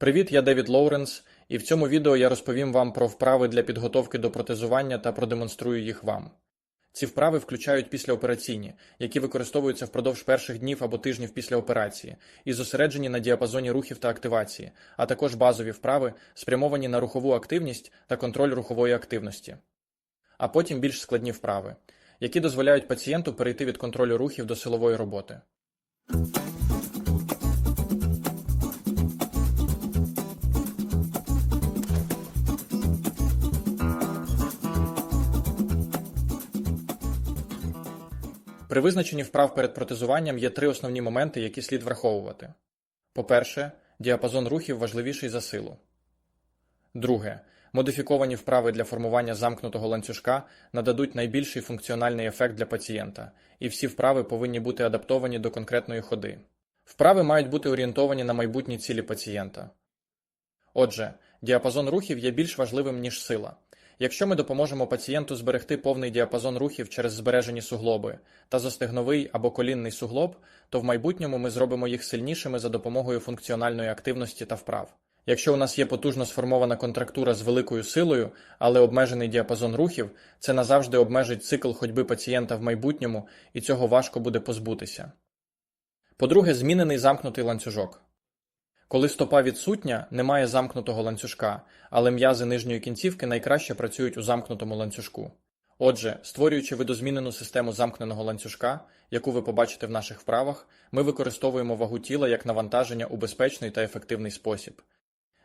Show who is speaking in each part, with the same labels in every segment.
Speaker 1: Привіт, я Девід Лоуренс, і в цьому відео я розповім вам про вправи для підготовки до протезування та продемонструю їх вам. Ці вправи включають післяопераційні, які використовуються впродовж перших днів або тижнів після операції, і зосереджені на діапазоні рухів та активації, а також базові вправи, спрямовані на рухову активність та контроль рухової активності. А потім більш складні вправи, які дозволяють пацієнту перейти від контролю рухів до силової роботи. При визначенні вправ перед протезуванням є три основні моменти, які слід враховувати. По-перше, діапазон рухів важливіший за силу. Друге, модифіковані вправи для формування замкнутого ланцюжка нададуть найбільший функціональний ефект для пацієнта, і всі вправи повинні бути адаптовані до конкретної ходи. Вправи мають бути орієнтовані на майбутні цілі пацієнта. Отже, діапазон рухів є більш важливим, ніж сила. Якщо ми допоможемо пацієнту зберегти повний діапазон рухів через збережені суглоби та застегновий або колінний суглоб, то в майбутньому ми зробимо їх сильнішими за допомогою функціональної активності та вправ. Якщо у нас є потужно сформована контрактура з великою силою, але обмежений діапазон рухів, це назавжди обмежить цикл ходьби пацієнта в майбутньому, і цього важко буде позбутися. По-друге, змінений замкнутий ланцюжок. Коли стопа відсутня, немає замкнутого ланцюжка, але м'язи нижньої кінцівки найкраще працюють у замкнутому ланцюжку. Отже, створюючи видозмінену систему замкненого ланцюжка, яку ви побачите в наших вправах, ми використовуємо вагу тіла як навантаження у безпечний та ефективний спосіб.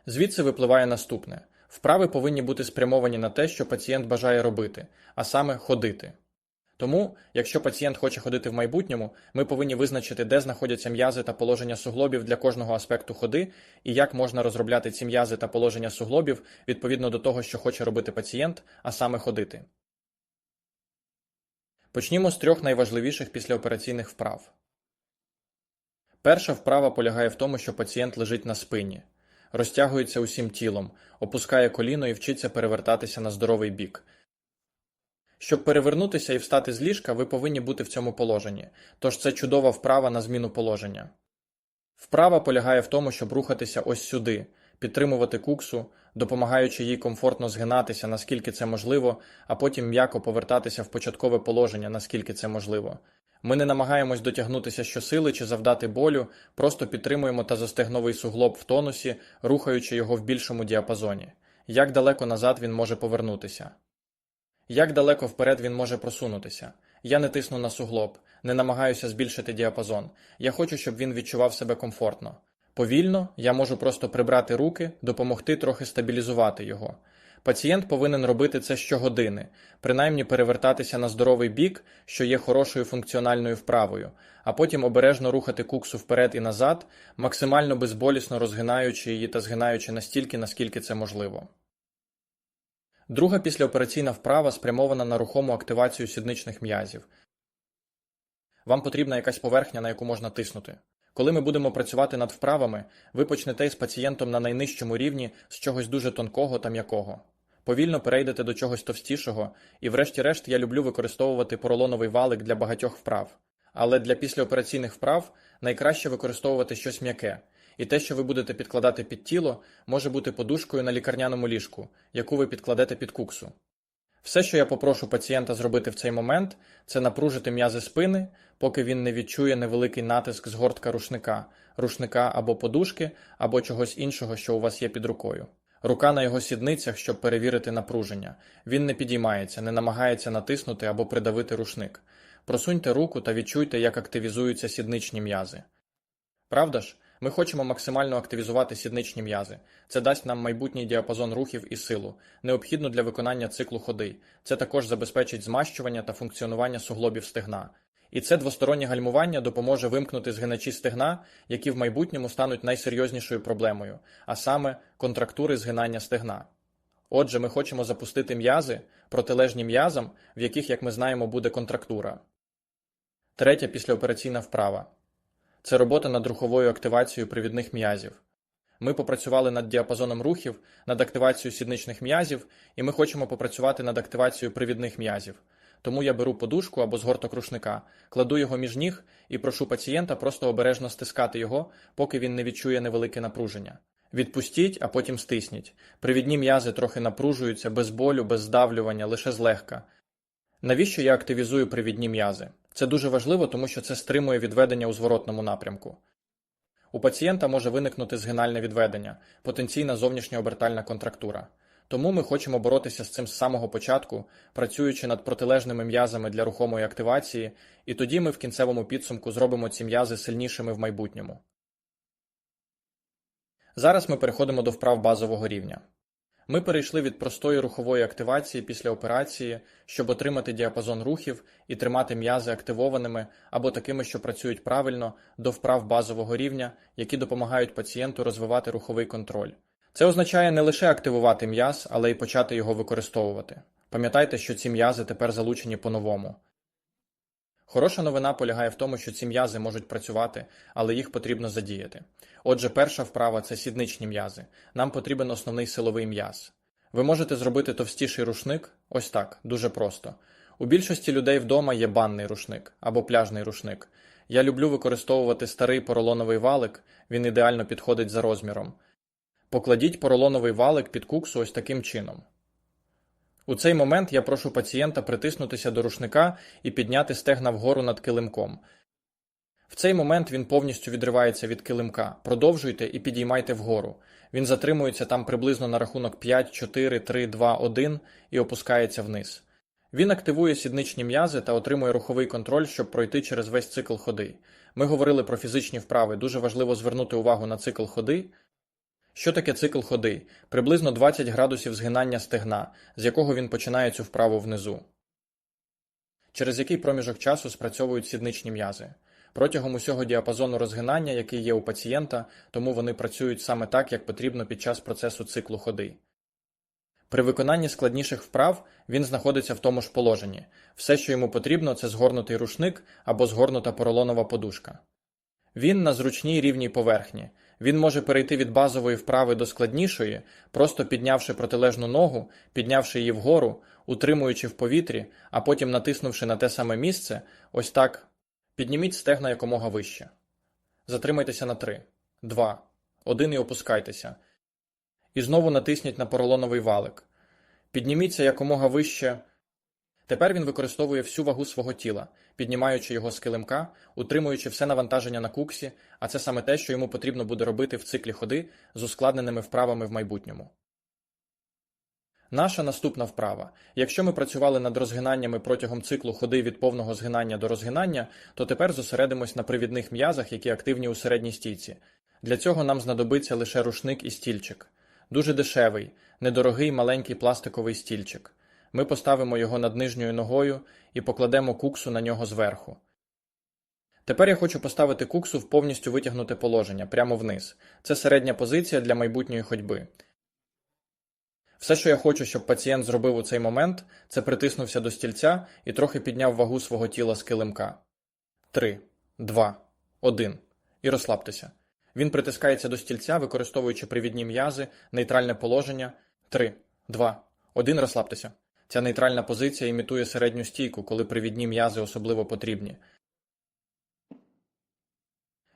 Speaker 1: Звідси випливає наступне: вправи повинні бути спрямовані на те, що пацієнт бажає робити, а саме ходити. Тому, якщо пацієнт хоче ходити в майбутньому, ми повинні визначити, де знаходяться м'язи та положення суглобів для кожного аспекту ходи, і як можна розробляти ці м'язи та положення суглобів відповідно до того, що хоче робити пацієнт, а саме ходити. Почнімо з трьох найважливіших післяопераційних вправ. Перша вправа полягає в тому, що пацієнт лежить на спині, розтягується усім тілом, опускає коліно і вчиться перевертатися на здоровий бік. Щоб перевернутися і встати з ліжка, ви повинні бути в цьому положенні, тож це чудова вправа на зміну положення. Вправа полягає в тому, щоб рухатися ось сюди, підтримувати куксу, допомагаючи їй комфортно згинатися, наскільки це можливо, а потім м'яко повертатися в початкове положення, наскільки це можливо. Ми не намагаємось дотягнутися щосили чи завдати болю, просто підтримуємо тазостегновий суглоб в тонусі, рухаючи його в більшому діапазоні. Як далеко назад він може повернутися? Як далеко вперед він може просунутися? Я не тисну на суглоб, не намагаюся збільшити діапазон. Я хочу, щоб він відчував себе комфортно. Повільно я можу просто прибрати руки, допомогти трохи стабілізувати його. Пацієнт повинен робити це щогодини, принаймні перевертатися на здоровий бік, що є хорошою функціональною вправою, а потім обережно рухати куксу вперед і назад, максимально безболісно розгинаючи її та згинаючи настільки, наскільки це можливо. Друга післяопераційна вправа спрямована на рухому активацію сідничних м'язів. Вам потрібна якась поверхня, на яку можна тиснути. Коли ми будемо працювати над вправами, ви почнете з пацієнтом на найнижчому рівні з чогось дуже тонкого та м'якого. Повільно перейдете до чогось товстішого, і, врешті-решт, я люблю використовувати поролоновий валик для багатьох вправ. Але для післяопераційних вправ найкраще використовувати щось м'яке, і те, що ви будете підкладати під тіло, може бути подушкою на лікарняному ліжку, яку ви підкладете під куксу. Все, що я попрошу пацієнта зробити в цей момент, це напружити м'язи спини, поки він не відчує невеликий натиск з гортка рушника, рушника або подушки, або чогось іншого, що у вас є під рукою. Рука на його сідницях, щоб перевірити напруження. Він не підіймається, не намагається натиснути або придавити рушник. Просуньте руку та відчуйте, як активізуються сідничні м'язи. Правда ж? Ми хочемо максимально активізувати сідничні м'язи. Це дасть нам майбутній діапазон рухів і силу, необхідну для виконання циклу ходи. Це також забезпечить змащування та функціонування суглобів стегна. І це двостороннє гальмування допоможе вимкнути згиначі стегна, які в майбутньому стануть найсерйознішою проблемою, а саме контрактури згинання стегна. Отже, ми хочемо запустити м'язи, протилежні м'язам, в яких, як ми знаємо, буде контрактура. Третя післяопераційна вправа це робота над руховою активацією привідних м'язів. Ми попрацювали над діапазоном рухів, над активацією сідничних м'язів, і ми хочемо попрацювати над активацією привідних м'язів. Тому я беру подушку або згорток рушника, кладу його між ніг і прошу пацієнта просто обережно стискати його, поки він не відчує невелике напруження. Відпустіть, а потім стисніть. Привідні м'язи трохи напружуються, без болю, без здавлювання, лише злегка. Навіщо я активізую привідні м'язи? Це дуже важливо, тому що це стримує відведення у зворотному напрямку. У пацієнта може виникнути згинальне відведення, потенційна зовнішньообертальна контрактура. Тому ми хочемо боротися з цим з самого початку, працюючи над протилежними м'язами для рухомої активації, і тоді ми в кінцевому підсумку зробимо ці м'язи сильнішими в майбутньому. Зараз ми переходимо до вправ базового рівня. Ми перейшли від простої рухової активації після операції, щоб отримати діапазон рухів і тримати м'язи активованими або такими, що працюють правильно, до вправ базового рівня, які допомагають пацієнту розвивати руховий контроль. Це означає не лише активувати м'яз, але й почати його використовувати. Пам'ятайте, що ці м'язи тепер залучені по-новому. Хороша новина полягає в тому, що ці м'язи можуть працювати, але їх потрібно задіяти. Отже, перша вправа це сідничні м'язи. Нам потрібен основний силовий м'яз. Ви можете зробити товстіший рушник ось так, дуже просто. У більшості людей вдома є банний рушник або пляжний рушник. Я люблю використовувати старий поролоновий валик, він ідеально підходить за розміром. Покладіть поролоновий валик під куксу ось таким чином. У цей момент я прошу пацієнта притиснутися до рушника і підняти стегна вгору над килимком. В цей момент він повністю відривається від килимка. Продовжуйте і підіймайте вгору. Він затримується там приблизно на рахунок 5, 4, 3, 2, 1 і опускається вниз. Він активує сідничні м'язи та отримує руховий контроль, щоб пройти через весь цикл ходи. Ми говорили про фізичні вправи. Дуже важливо звернути увагу на цикл ходи. Що таке цикл ходи? Приблизно 20 градусів згинання стегна, з якого він починає цю вправу внизу. Через який проміжок часу спрацьовують сідничні м'язи. Протягом усього діапазону розгинання, який є у пацієнта, тому вони працюють саме так, як потрібно під час процесу циклу ходи. При виконанні складніших вправ він знаходиться в тому ж положенні. Все, що йому потрібно, це згорнутий рушник або згорнута поролонова подушка. Він на зручній рівній поверхні. Він може перейти від базової вправи до складнішої, просто піднявши протилежну ногу, піднявши її вгору, утримуючи в повітрі, а потім натиснувши на те саме місце, ось так. Підніміть стегна якомога вище. Затримайтеся на 3, 2, 1 і опускайтеся. І знову натисніть на поролоновий валик. Підніміться якомога вище. Тепер він використовує всю вагу свого тіла, піднімаючи його з килимка, утримуючи все навантаження на куксі, а це саме те, що йому потрібно буде робити в циклі ходи з ускладненими вправами в майбутньому. Наша наступна вправа. Якщо ми працювали над розгинаннями протягом циклу ходи від повного згинання до розгинання, то тепер зосередимось на привідних м'язах, які активні у середній стійці. Для цього нам знадобиться лише рушник і стільчик. Дуже дешевий, недорогий маленький пластиковий стільчик. Ми поставимо його над нижньою ногою і покладемо куксу на нього зверху. Тепер я хочу поставити куксу в повністю витягнуте положення прямо вниз. Це середня позиція для майбутньої ходьби. Все, що я хочу, щоб пацієнт зробив у цей момент, це притиснувся до стільця і трохи підняв вагу свого тіла з килимка. 3, 2, 1. І розслабтеся. Він притискається до стільця, використовуючи привідні м'язи, нейтральне положення. 3, 2, 1. Розслабтеся. Ця нейтральна позиція імітує середню стійку, коли привідні м'язи особливо потрібні.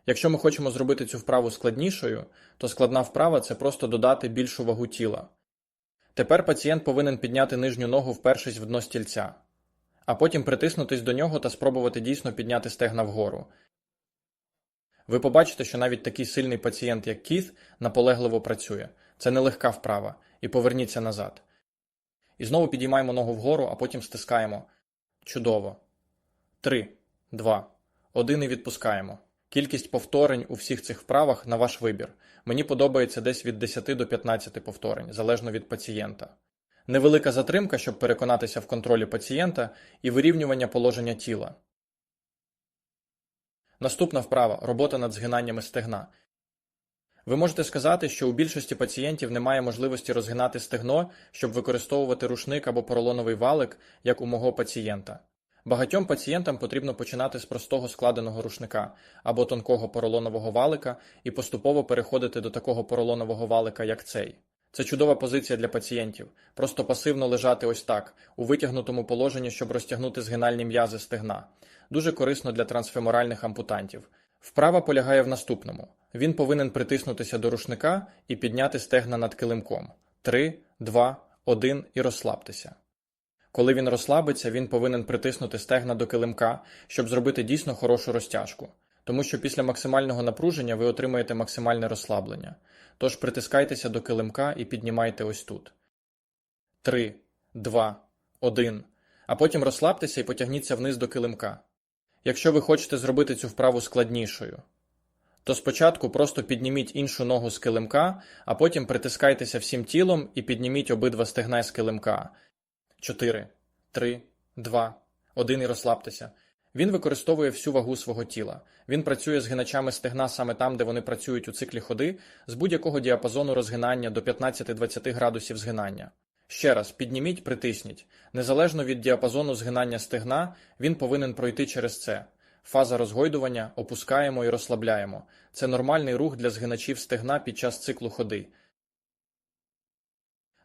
Speaker 1: Якщо ми хочемо зробити цю вправу складнішою, то складна вправа це просто додати більшу вагу тіла. Тепер пацієнт повинен підняти нижню ногу, впершись в дно стільця, а потім притиснутись до нього та спробувати дійсно підняти стегна вгору. Ви побачите, що навіть такий сильний пацієнт, як Кіт, наполегливо працює. Це нелегка вправа, і поверніться назад. І знову підіймаємо ногу вгору, а потім стискаємо. Чудово. 3, 2, 1 і відпускаємо. Кількість повторень у всіх цих вправах на ваш вибір. Мені подобається десь від 10 до 15 повторень, залежно від пацієнта. Невелика затримка, щоб переконатися в контролі пацієнта і вирівнювання положення тіла. Наступна вправа робота над згинаннями стегна. Ви можете сказати, що у більшості пацієнтів немає можливості розгинати стегно, щоб використовувати рушник або поролоновий валик, як у мого пацієнта. Багатьом пацієнтам потрібно починати з простого складеного рушника або тонкого поролонового валика і поступово переходити до такого поролонового валика, як цей. Це чудова позиція для пацієнтів, просто пасивно лежати ось так, у витягнутому положенні, щоб розтягнути згинальні м'язи стегна. Дуже корисно для трансфеморальних ампутантів. Вправа полягає в наступному. Він повинен притиснутися до рушника і підняти стегна над килимком. 3, 2, 1 і розслабтеся. Коли він розслабиться, він повинен притиснути стегна до килимка, щоб зробити дійсно хорошу розтяжку. Тому що після максимального напруження ви отримаєте максимальне розслаблення. Тож притискайтеся до килимка і піднімайте ось тут. 3, 2, 1. А потім розслабтеся і потягніться вниз до килимка. Якщо ви хочете зробити цю вправу складнішою, то спочатку просто підніміть іншу ногу з килимка, а потім притискайтеся всім тілом і підніміть обидва стегна з килимка. 4, 3, 2, 1 і розслабтеся. Він використовує всю вагу свого тіла. Він працює з гиначами стегна саме там, де вони працюють у циклі ходи, з будь-якого діапазону розгинання до 15-20 градусів згинання. Ще раз, підніміть, притисніть. Незалежно від діапазону згинання стегна, він повинен пройти через це. Фаза розгойдування опускаємо і розслабляємо. Це нормальний рух для згиначів стегна під час циклу ходи.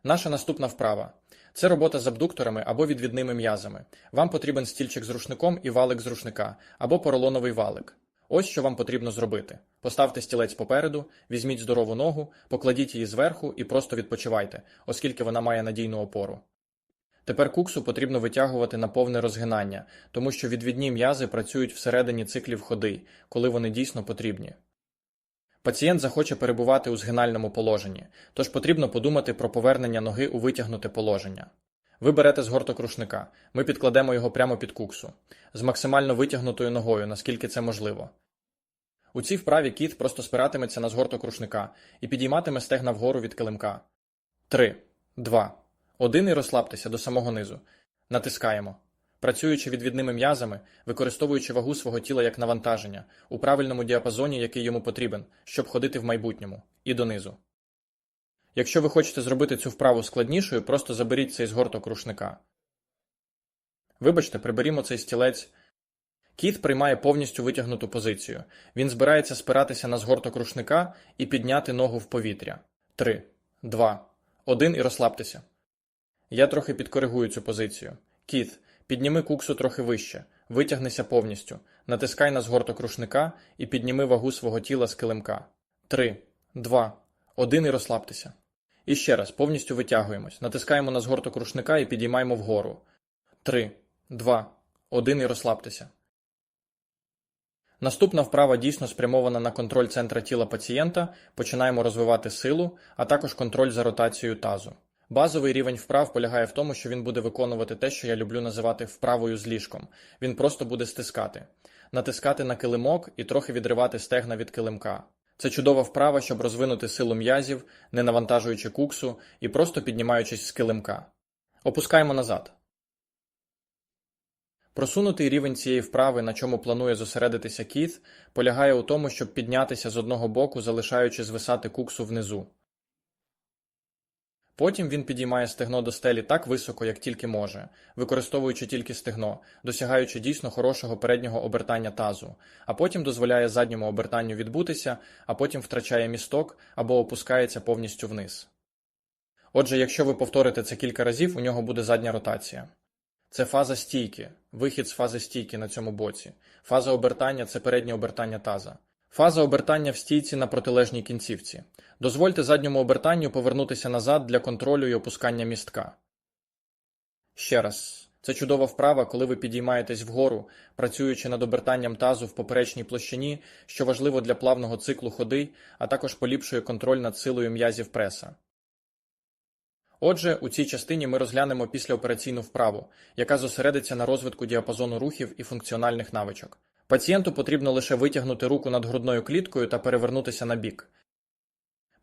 Speaker 1: Наша наступна вправа. Це робота з абдукторами або відвідними м'язами. Вам потрібен стільчик з рушником і валик з рушника, або поролоновий валик. Ось що вам потрібно зробити. Поставте стілець попереду, візьміть здорову ногу, покладіть її зверху і просто відпочивайте, оскільки вона має надійну опору. Тепер куксу потрібно витягувати на повне розгинання, тому що відвідні м'язи працюють всередині циклів ходи, коли вони дійсно потрібні. Пацієнт захоче перебувати у згинальному положенні, тож потрібно подумати про повернення ноги у витягнуте положення. Ви берете згорток рушника, ми підкладемо його прямо під куксу, з максимально витягнутою ногою, наскільки це можливо. У цій вправі кіт просто спиратиметься на згорток рушника і підійматиме стегна вгору від килимка. 3, 2, 1 і розслабтеся до самого низу. Натискаємо. Працюючи відвідними м'язами, використовуючи вагу свого тіла як навантаження, у правильному діапазоні, який йому потрібен, щоб ходити в майбутньому, і донизу. Якщо ви хочете зробити цю вправу складнішою, просто заберіть цей згорток рушника. Вибачте, приберімо цей стілець. Кіт приймає повністю витягнуту позицію. Він збирається спиратися на згорток рушника і підняти ногу в повітря. 3, 2, 1 і розслабтеся. Я трохи підкоригую цю позицію. Кіт, підніми куксу трохи вище, витягнися повністю, натискай на згорток рушника і підніми вагу свого тіла з килимка. 3, 2, 1 і розслабтеся. І ще раз, повністю витягуємось, натискаємо на згорток рушника і підіймаємо вгору. 3, 2, 1 і розслабтеся. Наступна вправа дійсно спрямована на контроль центра тіла пацієнта, починаємо розвивати силу, а також контроль за ротацією тазу. Базовий рівень вправ полягає в тому, що він буде виконувати те, що я люблю називати вправою з ліжком. Він просто буде стискати, натискати на килимок і трохи відривати стегна від килимка. Це чудова вправа, щоб розвинути силу м'язів, не навантажуючи куксу і просто піднімаючись з килимка. Опускаємо назад. Просунутий рівень цієї вправи, на чому планує зосередитися кіт, полягає у тому, щоб піднятися з одного боку, залишаючи звисати куксу внизу. Потім він підіймає стегно до стелі так високо, як тільки може, використовуючи тільки стегно, досягаючи дійсно хорошого переднього обертання тазу, а потім дозволяє задньому обертанню відбутися, а потім втрачає місток або опускається повністю вниз. Отже, якщо ви повторите це кілька разів, у нього буде задня ротація. Це фаза стійки, вихід з фази стійки на цьому боці. Фаза обертання це переднє обертання таза. Фаза обертання в стійці на протилежній кінцівці. Дозвольте задньому обертанню повернутися назад для контролю і опускання містка. Ще раз. Це чудова вправа, коли ви підіймаєтесь вгору, працюючи над обертанням тазу в поперечній площині, що важливо для плавного циклу ходи, а також поліпшує контроль над силою м'язів преса. Отже, у цій частині ми розглянемо післяопераційну вправу, яка зосередиться на розвитку діапазону рухів і функціональних навичок. Пацієнту потрібно лише витягнути руку над грудною кліткою та перевернутися на бік.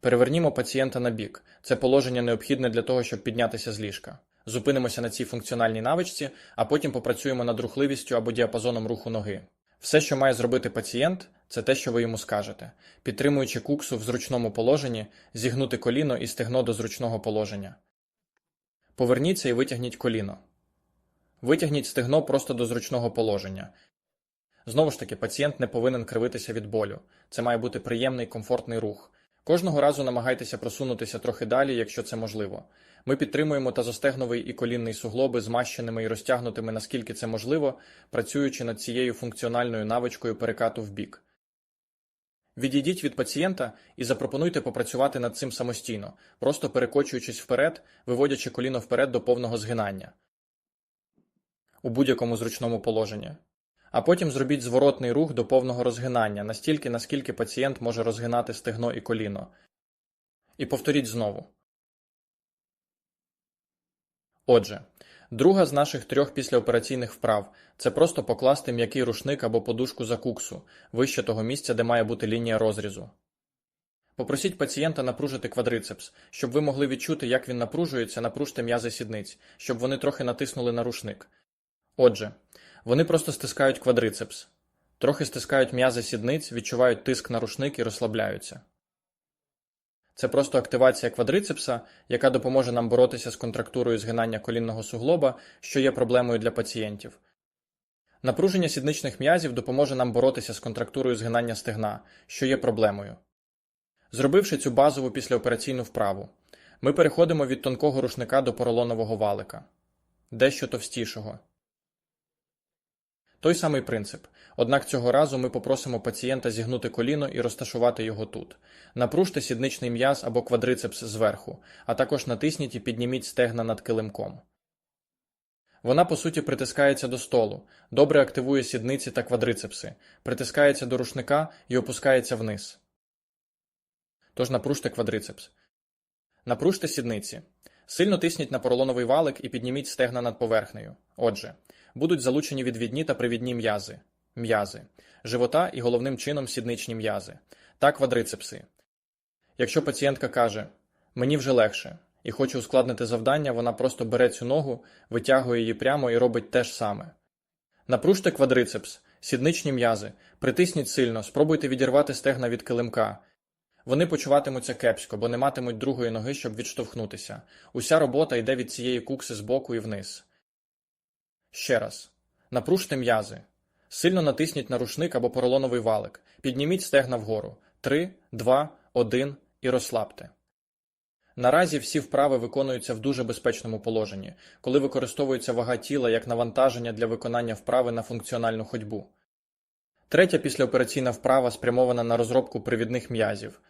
Speaker 1: Перевернімо пацієнта на бік. Це положення необхідне для того, щоб піднятися з ліжка. Зупинимося на цій функціональній навичці, а потім попрацюємо над рухливістю або діапазоном руху ноги. Все, що має зробити пацієнт, це те, що ви йому скажете, підтримуючи куксу в зручному положенні, зігнути коліно і стегно до зручного положення. Поверніться і витягніть коліно. Витягніть стегно просто до зручного положення. Знову ж таки, пацієнт не повинен кривитися від болю. Це має бути приємний комфортний рух. Кожного разу намагайтеся просунутися трохи далі, якщо це можливо. Ми підтримуємо тазостегновий і колінний суглоби змащеними і розтягнутими, наскільки це можливо, працюючи над цією функціональною навичкою перекату в бік. Відійдіть від пацієнта і запропонуйте попрацювати над цим самостійно, просто перекочуючись вперед, виводячи коліно вперед до повного згинання у будь-якому зручному положенні. А потім зробіть зворотний рух до повного розгинання, настільки, наскільки пацієнт може розгинати стегно і коліно. І повторіть знову. Отже, друга з наших трьох післяопераційних вправ це просто покласти м'який рушник або подушку за куксу, вище того місця, де має бути лінія розрізу. Попросіть пацієнта напружити квадрицепс, щоб ви могли відчути, як він напружується, напружте м'язи сідниць, щоб вони трохи натиснули на рушник. Отже, вони просто стискають квадрицепс, трохи стискають м'язи сідниць, відчувають тиск на рушник і розслабляються. Це просто активація квадрицепса, яка допоможе нам боротися з контрактурою згинання колінного суглоба, що є проблемою для пацієнтів. Напруження сідничних м'язів допоможе нам боротися з контрактурою згинання стегна, що є проблемою. Зробивши цю базову післяопераційну вправу, ми переходимо від тонкого рушника до поролонового валика, дещо товстішого. Той самий принцип. Однак цього разу ми попросимо пацієнта зігнути коліно і розташувати його тут. Напружте сідничний м'яз або квадрицепс зверху, а також натисніть і підніміть стегна над килимком. Вона, по суті, притискається до столу, добре активує сідниці та квадрицепси, притискається до рушника і опускається вниз. Тож напружте квадрицепс. Напружте сідниці. Сильно тисніть на поролоновий валик і підніміть стегна над поверхнею. Отже, будуть залучені відвідні та привідні м'язи, м'язи, живота і головним чином сідничні м'язи та квадрицепси. Якщо пацієнтка каже мені вже легше і хоче ускладнити завдання, вона просто бере цю ногу, витягує її прямо і робить те ж саме. Напружте квадрицепс, сідничні м'язи, притисніть сильно, спробуйте відірвати стегна від килимка. Вони почуватимуться кепсько, бо не матимуть другої ноги, щоб відштовхнутися. Уся робота йде від цієї кукси збоку і вниз. Ще раз. Напружте м'язи. Сильно натисніть на рушник або поролоновий валик. Підніміть стегна вгору. Три, два, один і розслабте. Наразі всі вправи виконуються в дуже безпечному положенні, коли використовується вага тіла як навантаження для виконання вправи на функціональну ходьбу. Третя післяопераційна вправа спрямована на розробку привідних м'язів.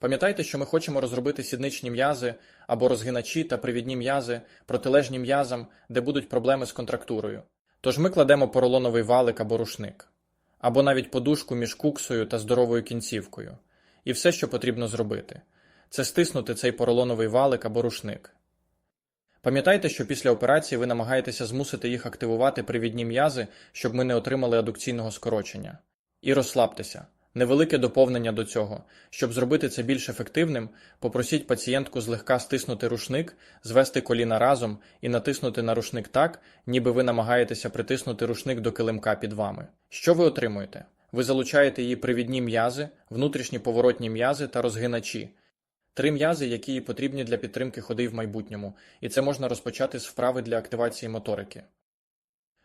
Speaker 1: Пам'ятайте, що ми хочемо розробити сідничні м'язи або розгиначі та привідні м'язи, протилежні м'язам, де будуть проблеми з контрактурою. Тож ми кладемо поролоновий валик або рушник, або навіть подушку між куксою та здоровою кінцівкою. І все, що потрібно зробити, це стиснути цей поролоновий валик або рушник. Пам'ятайте, що після операції ви намагаєтеся змусити їх активувати привідні м'язи, щоб ми не отримали адукційного скорочення. І розслабтеся. Невелике доповнення до цього. Щоб зробити це більш ефективним, попросіть пацієнтку злегка стиснути рушник, звести коліна разом і натиснути на рушник так, ніби ви намагаєтеся притиснути рушник до килимка під вами. Що ви отримуєте? Ви залучаєте її привідні м'язи, внутрішні поворотні м'язи та розгиначі. Три м'язи, які їй потрібні для підтримки ходи в майбутньому, і це можна розпочати з вправи для активації моторики.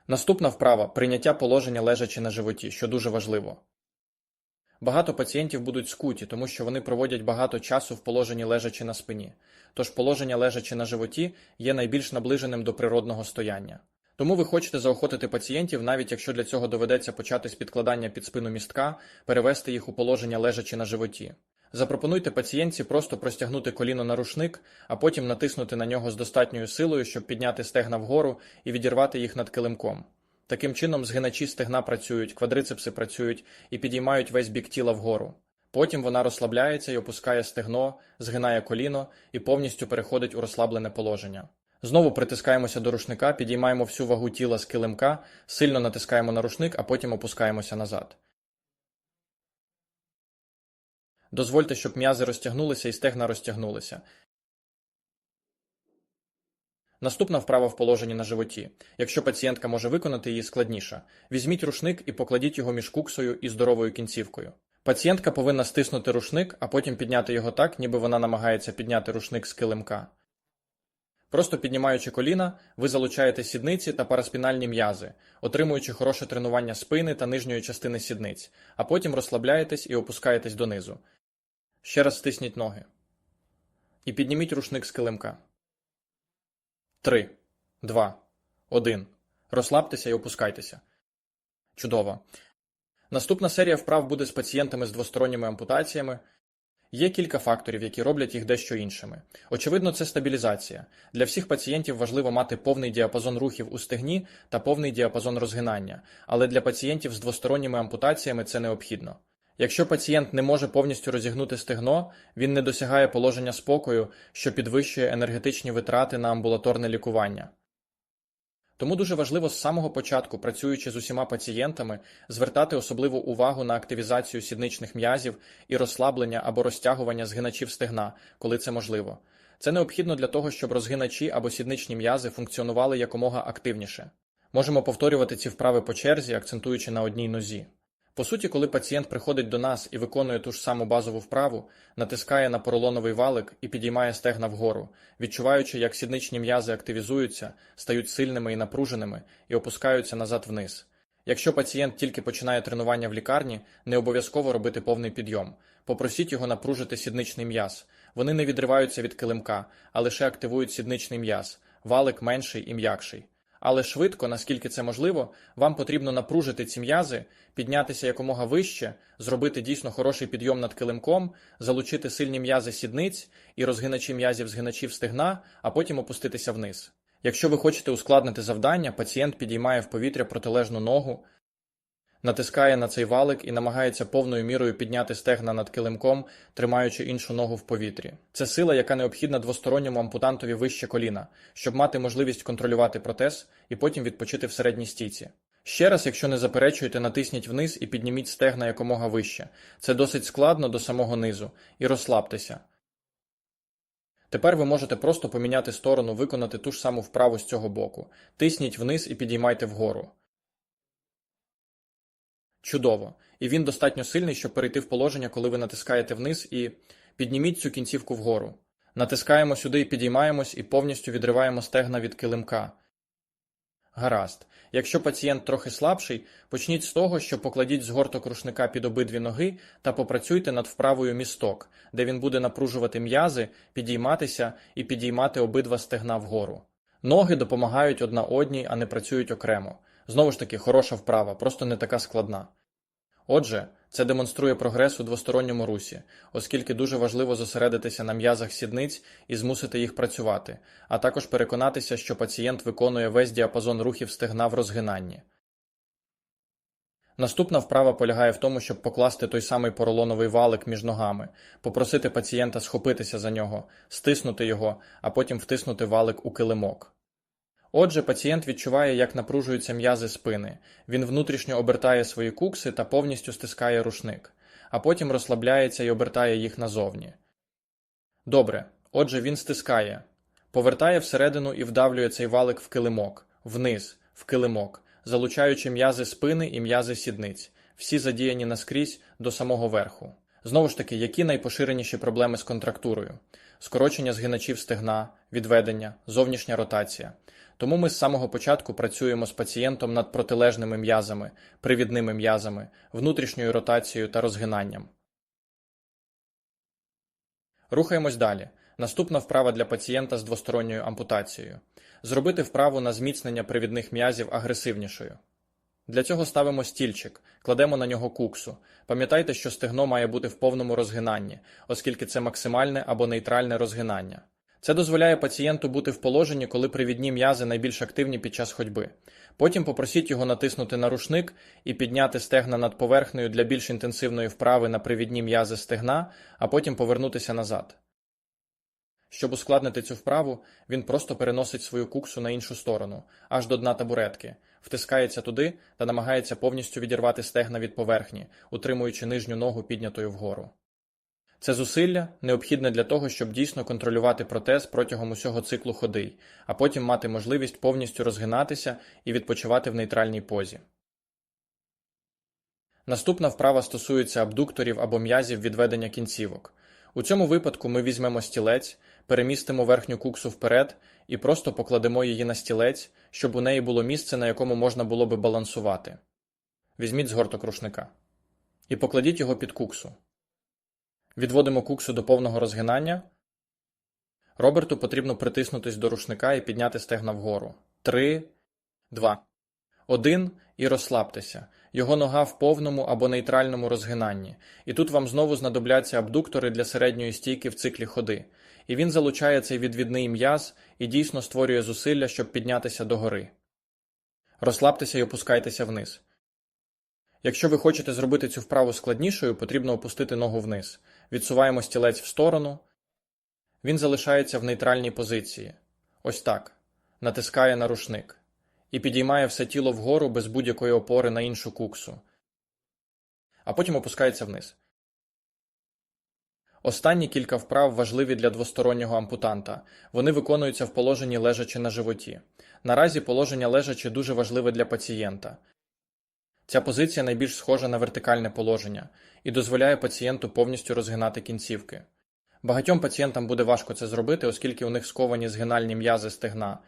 Speaker 1: Наступна вправа прийняття положення лежачи на животі, що дуже важливо. Багато пацієнтів будуть скуті, тому що вони проводять багато часу в положенні лежачи на спині, тож положення лежачи на животі є найбільш наближеним до природного стояння. Тому ви хочете заохотити пацієнтів, навіть якщо для цього доведеться почати з підкладання під спину містка, перевести їх у положення лежачи на животі. Запропонуйте пацієнтці просто простягнути коліно на рушник, а потім натиснути на нього з достатньою силою, щоб підняти стегна вгору і відірвати їх над килимком. Таким чином, згиначі стегна працюють, квадрицепси працюють і підіймають весь бік тіла вгору. Потім вона розслабляється і опускає стегно, згинає коліно і повністю переходить у розслаблене положення. Знову притискаємося до рушника, підіймаємо всю вагу тіла з килимка, сильно натискаємо на рушник, а потім опускаємося назад. Дозвольте, щоб м'язи розтягнулися і стегна розтягнулися. Наступна вправа в положенні на животі. Якщо пацієнтка може виконати її складніше, візьміть рушник і покладіть його між куксою і здоровою кінцівкою. Пацієнтка повинна стиснути рушник, а потім підняти його так, ніби вона намагається підняти рушник з килимка. Просто піднімаючи коліна, ви залучаєте сідниці та параспінальні м'язи, отримуючи хороше тренування спини та нижньої частини сідниць, а потім розслабляєтесь і опускаєтесь донизу. Ще раз стисніть ноги. І підніміть рушник з килимка. Три, два, один. Розслабтеся і опускайтеся. Чудово. Наступна серія вправ буде з пацієнтами з двосторонніми ампутаціями. Є кілька факторів, які роблять їх дещо іншими. Очевидно, це стабілізація. Для всіх пацієнтів важливо мати повний діапазон рухів у стегні та повний діапазон розгинання, але для пацієнтів з двосторонніми ампутаціями це необхідно. Якщо пацієнт не може повністю розігнути стегно, він не досягає положення спокою, що підвищує енергетичні витрати на амбулаторне лікування. Тому дуже важливо з самого початку, працюючи з усіма пацієнтами, звертати особливу увагу на активізацію сідничних м'язів і розслаблення або розтягування згиначів стегна, коли це можливо. Це необхідно для того, щоб розгиначі або сідничні м'язи функціонували якомога активніше. Можемо повторювати ці вправи по черзі, акцентуючи на одній нозі. По суті, коли пацієнт приходить до нас і виконує ту ж саму базову вправу, натискає на поролоновий валик і підіймає стегна вгору, відчуваючи, як сідничні м'язи активізуються, стають сильними і напруженими і опускаються назад вниз. Якщо пацієнт тільки починає тренування в лікарні, не обов'язково робити повний підйом. Попросіть його напружити сідничний м'яз. Вони не відриваються від килимка, а лише активують сідничний м'яз, валик менший і м'якший. Але швидко, наскільки це можливо, вам потрібно напружити ці м'язи, піднятися якомога вище, зробити дійсно хороший підйом над килимком, залучити сильні м'язи сідниць і розгиначі м'язів згиначів стегна, а потім опуститися вниз. Якщо ви хочете ускладнити завдання, пацієнт підіймає в повітря протилежну ногу, натискає на цей валик і намагається повною мірою підняти стегна над килимком, тримаючи іншу ногу в повітрі. Це сила, яка необхідна двосторонньому ампутантові вище коліна, щоб мати можливість контролювати протез і потім відпочити в середній стійці. Ще раз, якщо не заперечуєте, натисніть вниз і підніміть стегна якомога вище. Це досить складно до самого низу. І розслабтеся. Тепер ви можете просто поміняти сторону, виконати ту ж саму вправу з цього боку. Тисніть вниз і підіймайте вгору. Чудово. І він достатньо сильний, щоб перейти в положення, коли ви натискаєте вниз і підніміть цю кінцівку вгору. Натискаємо сюди і підіймаємось і повністю відриваємо стегна від килимка. Гаразд. Якщо пацієнт трохи слабший, почніть з того, що покладіть згорток рушника під обидві ноги та попрацюйте над вправою місток, де він буде напружувати м'язи, підійматися і підіймати обидва стегна вгору. Ноги допомагають одна одній, а не працюють окремо. Знову ж таки, хороша вправа, просто не така складна. Отже, це демонструє прогрес у двосторонньому русі, оскільки дуже важливо зосередитися на м'язах сідниць і змусити їх працювати, а також переконатися, що пацієнт виконує весь діапазон рухів стегна в розгинанні. Наступна вправа полягає в тому, щоб покласти той самий поролоновий валик між ногами, попросити пацієнта схопитися за нього, стиснути його, а потім втиснути валик у килимок. Отже, пацієнт відчуває, як напружуються м'язи спини. Він внутрішньо обертає свої кукси та повністю стискає рушник, а потім розслабляється і обертає їх назовні. Добре. Отже, він стискає, повертає всередину і вдавлює цей валик в килимок, вниз, в килимок, залучаючи м'язи спини і м'язи сідниць, всі задіяні наскрізь до самого верху. Знову ж таки, які найпоширеніші проблеми з контрактурою? Скорочення згиначів стегна, відведення, зовнішня ротація. Тому ми з самого початку працюємо з пацієнтом над протилежними м'язами, привідними м'язами, внутрішньою ротацією та розгинанням. Рухаємось далі. Наступна вправа для пацієнта з двосторонньою ампутацією. Зробити вправу на зміцнення привідних м'язів агресивнішою. Для цього ставимо стільчик, кладемо на нього куксу. Пам'ятайте, що стегно має бути в повному розгинанні, оскільки це максимальне або нейтральне розгинання. Це дозволяє пацієнту бути в положенні, коли привідні м'язи найбільш активні під час ходьби. Потім попросіть його натиснути на рушник і підняти стегна над поверхнею для більш інтенсивної вправи на привідні м'язи стегна, а потім повернутися назад. Щоб ускладнити цю вправу, він просто переносить свою куксу на іншу сторону, аж до дна табуретки, втискається туди та намагається повністю відірвати стегна від поверхні, утримуючи нижню ногу піднятою вгору. Це зусилля необхідне для того, щоб дійсно контролювати протез протягом усього циклу ходи, а потім мати можливість повністю розгинатися і відпочивати в нейтральній позі. Наступна вправа стосується абдукторів або м'язів відведення кінцівок. У цьому випадку ми візьмемо стілець, перемістимо верхню куксу вперед і просто покладемо її на стілець, щоб у неї було місце, на якому можна було би балансувати. Візьміть згорток рушника. І покладіть його під куксу. Відводимо куксу до повного розгинання. Роберту потрібно притиснутись до рушника і підняти стегна вгору. Три, два, один і розслабтеся. його нога в повному або нейтральному розгинанні, і тут вам знову знадобляться абдуктори для середньої стійки в циклі ходи. І він залучає цей відвідний м'яз і дійсно створює зусилля, щоб піднятися догори. Розслабтеся і опускайтеся вниз. Якщо ви хочете зробити цю вправу складнішою, потрібно опустити ногу вниз. Відсуваємо стілець в сторону. Він залишається в нейтральній позиції. Ось так. Натискає на рушник. І підіймає все тіло вгору без будь-якої опори на іншу куксу. А потім опускається вниз. Останні кілька вправ важливі для двостороннього ампутанта. Вони виконуються в положенні лежачи на животі. Наразі положення лежачи дуже важливе для пацієнта. Ця позиція найбільш схожа на вертикальне положення і дозволяє пацієнту повністю розгинати кінцівки. Багатьом пацієнтам буде важко це зробити, оскільки у них сковані згинальні м'язи стегна.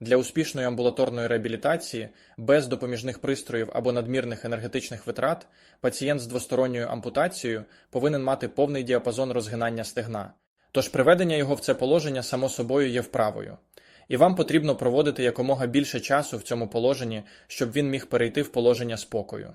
Speaker 1: Для успішної амбулаторної реабілітації без допоміжних пристроїв або надмірних енергетичних витрат пацієнт з двосторонньою ампутацією повинен мати повний діапазон розгинання стегна. Тож приведення його в це положення само собою є вправою. І вам потрібно проводити якомога більше часу в цьому положенні, щоб він міг перейти в положення спокою.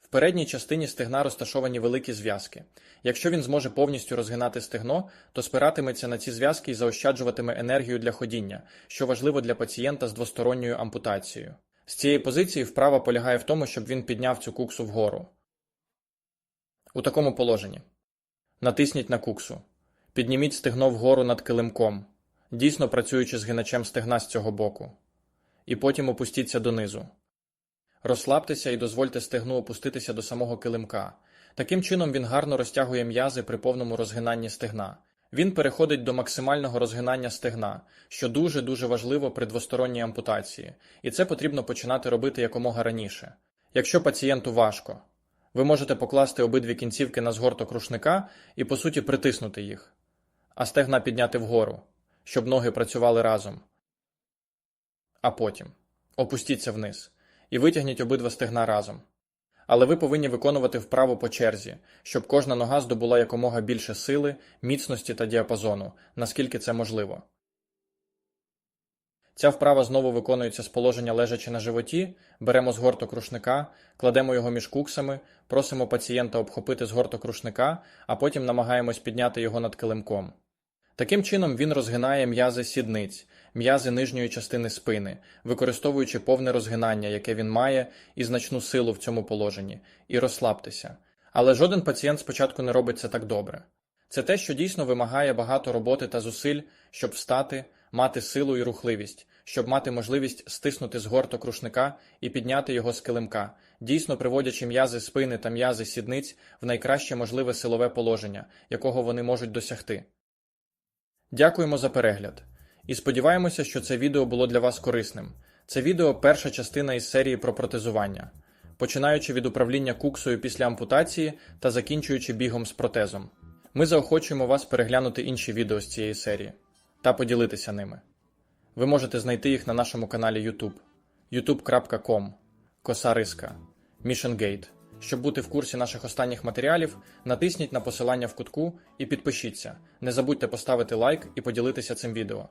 Speaker 1: В передній частині стегна розташовані великі зв'язки. Якщо він зможе повністю розгинати стегно, то спиратиметься на ці зв'язки і заощаджуватиме енергію для ходіння, що важливо для пацієнта з двосторонньою ампутацією. З цієї позиції вправа полягає в тому, щоб він підняв цю куксу вгору. У такому положенні. Натисніть на куксу. Підніміть стегно вгору над килимком, дійсно працюючи з гиначем стегна з цього боку. І потім опустіться донизу. Розслабтеся і дозвольте стегну опуститися до самого килимка. Таким чином він гарно розтягує м'язи при повному розгинанні стегна. Він переходить до максимального розгинання стегна, що дуже-дуже важливо при двосторонній ампутації, і це потрібно починати робити якомога раніше. Якщо пацієнту важко, ви можете покласти обидві кінцівки на згорток рушника і, по суті, притиснути їх, а стегна підняти вгору, щоб ноги працювали разом. А потім опустіться вниз і витягніть обидва стегна разом. Але ви повинні виконувати вправу по черзі, щоб кожна нога здобула якомога більше сили, міцності та діапазону, наскільки це можливо. Ця вправа знову виконується з положення лежачи на животі, беремо згорток рушника, кладемо його між куксами, просимо пацієнта обхопити згорток рушника, а потім намагаємось підняти його над килимком. Таким чином він розгинає м'язи сідниць, м'язи нижньої частини спини, використовуючи повне розгинання, яке він має, і значну силу в цьому положенні, і розслабтеся. Але жоден пацієнт спочатку не робить це так добре. Це те, що дійсно вимагає багато роботи та зусиль, щоб встати, мати силу і рухливість, щоб мати можливість стиснути згорток рушника і підняти його з килимка, дійсно приводячи м'язи спини та м'язи сідниць в найкраще можливе силове положення, якого вони можуть досягти. Дякуємо за перегляд. І сподіваємося, що це відео було для вас корисним. Це відео перша частина із серії про протезування, починаючи від управління куксою після ампутації та закінчуючи бігом з протезом. Ми заохочуємо вас переглянути інші відео з цієї серії та поділитися ними. Ви можете знайти їх на нашому каналі YouTube youtube.com Коса Риска Mission Gate. Щоб бути в курсі наших останніх матеріалів, натисніть на посилання в кутку і підпишіться. Не забудьте поставити лайк і поділитися цим відео.